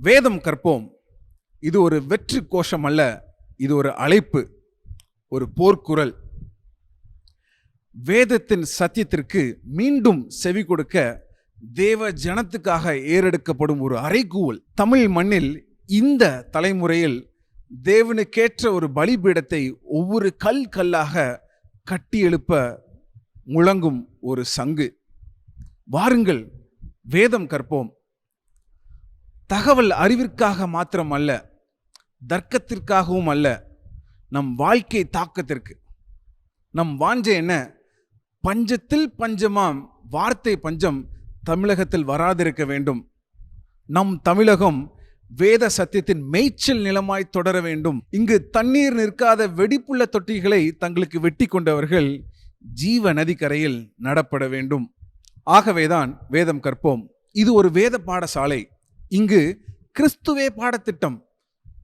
வேதம் கற்போம். இது ஒரு வெற்றி கோஷம் அல்ல இது ஒரு அழைப்பு ஒரு போர்க்குரல். வேதத்தின் சத்தியத்திற்கு மீண்டும் செவி கொடுக்க தேவ ஜனத்துக்காக ஏறெடுக்கப்படும் ஒரு அறைகூவல். தமிழ் மண்ணில் இந்த தலைமுறையில் தேவனுக்கேற்ற ஒரு பலிபீடத்தை ஒவ்வொரு கல் கல்லாக கட்டி எழுப்ப முழங்கும் ஒரு சங்கு. வாருங்கள் வேதம் கற்போம். தகவல் அறிவிற்காக மாத்திரம் அல்ல தர்க்கத்திற்காகவும் அல்ல நம் வாழ்க்கை தாக்கத்திற்கு. நம் வாஞ்ச என்ன? பஞ்சத்தில் பஞ்சமாம் வார்த்தை பஞ்சம் தமிழகத்தில் வராதிருக்க வேண்டும். நம் தமிழகம் வேத சத்தியத்தின் மேய்ச்சல் நிலமாய் தொடர வேண்டும். இங்கு தண்ணீர் நிற்காத வெடிப்புள்ள தொட்டிகளை தங்களுக்கு வெட்டி கொண்டவர்கள் ஜீவ நதிக்கரையில் நடப்பட வேண்டும். ஆகவேதான் வேதம் கற்போம். இது ஒரு வேத பாடசாலை. இங்கு கிறிஸ்துவே பாடத்திட்டம்.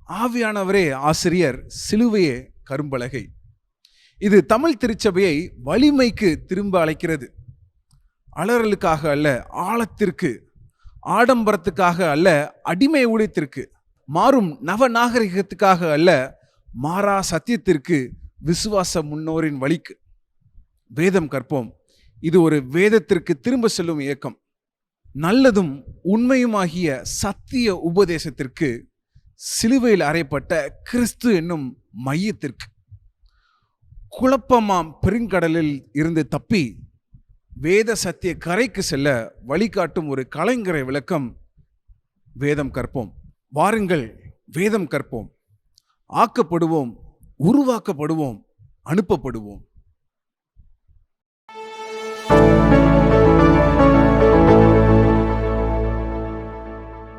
ஆவியானவரே ஆசிரியர் சிலுவையே கரும்பலகை. இது தமிழ் திருச்சபையை வலிமைக்கு திரும்ப அழைக்கிறது. அலறலுக்காக அல்ல ஆழத்திற்கு ஆடம்பரத்துக்காக அல்ல அடிமை ஊழியத்திற்கு மாறும் நவ நாகரிகத்துக்காக அல்ல மாறா சத்தியத்திற்கு விசுவாச முன்னோரின் வழிக்கு. வேதம் கற்போம். இது ஒரு வேதத்திற்கு திரும்ப செல்லும் இயக்கம். நல்லதும் உண்மையுமாகிய சத்திய உபதேசத்திற்கு சிலுவையில் அறையப்பட்ட கிறிஸ்து என்னும் மையத்திற்கு குழப்பமாம் பெருங்கடலில் இருந்து தப்பி வேத சத்திய கரைக்கு செல்ல வழிகாட்டும் ஒரு கலைஞரை விளக்கம் வேதம் கற்போம். வாருங்கள் வேதம் கற்போம். ஆக்கப்படுவோம் உருவாக்கப்படுவோம் அனுப்பப்படுவோம்.